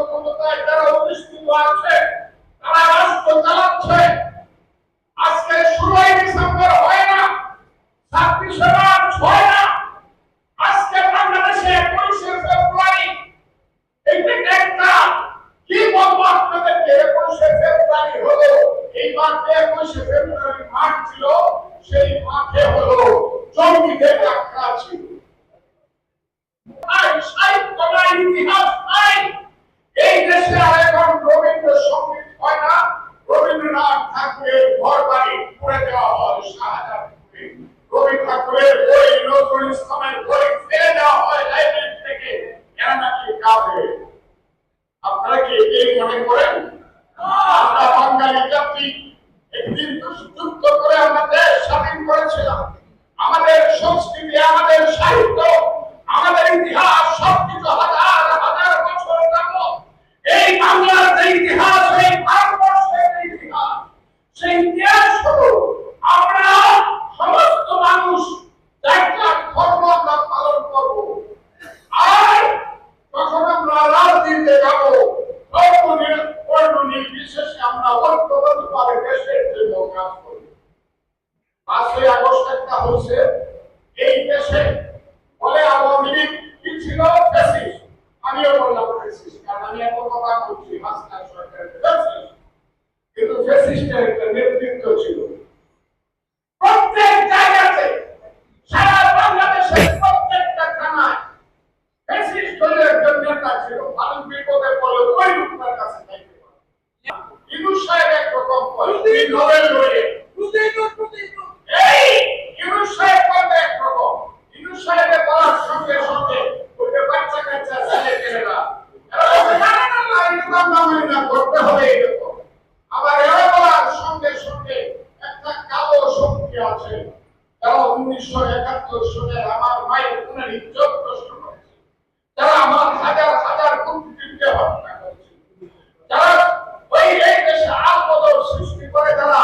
ক্ষমতায় যারা অধিষ্ঠিত আছে তারা মাঠে ছিল সেই মাঠে হলো জঙ্গিদের আক্রা ছিল সাহিত্য ইতিহাস নাই এই দেশে আর এখন রবীন্দ্রসঙ্গীত হয় না রবীন্দ্রনাথ ঠাকুরের ঘর বাড়ি করে দেওয়া হয় শাহজাহানপুরে রবি ঠাকুরের বই আপনারা কি এই করেন? আমরা আমাদের সংস্কৃতি আমাদের সাহিত্য আমাদের ইতিহাস সবকিছু হাজার হাজার বছর যাবত এই বাংলার যে ইতিহাস এই ভারতবর্ষের যে ইতিহাস সেই ইতিহাস হলো আমরা সমস্ত মানুষ একটা ধর্ম আমরা পালন করব আর তখন আমরা রাজনীতিতে যাব ধর্ম নির- বর্ণ নির্বিশেষে আমরা ঐক্যবদ্ধভাবে দেশের জন্য কাজ করব পাঁচই হয়েছে এই দেশে বলে আওয়ামী লীগ কি ছিল? ফ্যাসিস্ট। আমিও বললাম ফ্যাসিস্ট, কারণ আমি এত কথা বলছি হাসনা সরকারের কিন্তু ফ্যাসিস্টের একটা নেতৃত্ব ছিল। প্রত্যেক জায়গাতে, সারা বাংলাদেশের প্রত্যেকটা থানায় ফ্যাসিস্ট হলে একজন নেতা ছিল। ভারত বিপদে পড়লে ওই লোকটার কাছে যাইতে পারে ইউনুস সাহেব একরকম করে নোবেল লরিয়েট এই ইউনুস সাহেব করবে একরকম ইউনুস সাহেবের বলার সঙ্গে সঙ্গে ওই যে বাচ্চা কাচ্চা ছেলে পেলেরা এরা বলছে, না না মানে না করতে হবে এরকম। আবার এরা বলার সঙ্গে সঙ্গে একটা কালো শক্তি আছে। যারা উনিশশো একাত্তর সালে আমার মায়ের খুনের ইজ্জত প্রশ্ন করেছে। যারা আমার হাজার হাজার কুটুম্বকে হত্যা করেছে। যারা ওই এই দেশে আলবদল সৃষ্টি করে যারা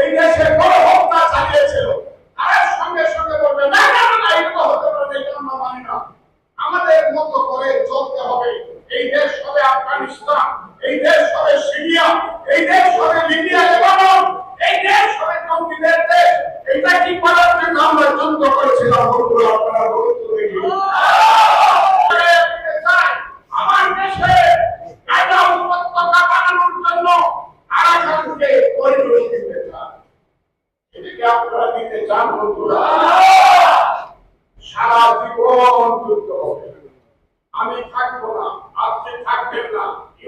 এই দেশে বড় হত্যা চালিয়েছিল। তারা সঙ্গে সঙ্গে বলবে না না না, না হতে পারে আমরা না। আমাদের মতো করে চলতে হবে। এই দেশ হবে আফগানিস্তান, এই দেশ হবে সিরিয়া, এই দেশ হবে লিবিয়া, লেবানন, এই দেশ হবে জঙ্গিদের দেশ। এটা কি করার জন্য আমরা যুদ্ধ করেছিলাম, বন্ধুরা, আপনারা আমার দেশে কায়দা উপত্যকা বানানোর জন্য আরাকানকে পরিবেশ চান এদিকে আপনারা দিতে চান, বন্ধুরা? সারা জীবন আমি থাকব না আপনি থাকবেন না ইউনুস সাহেব থাকবে না কিন্তু এই দেশে কিন্তু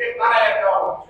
fifty-five dollars.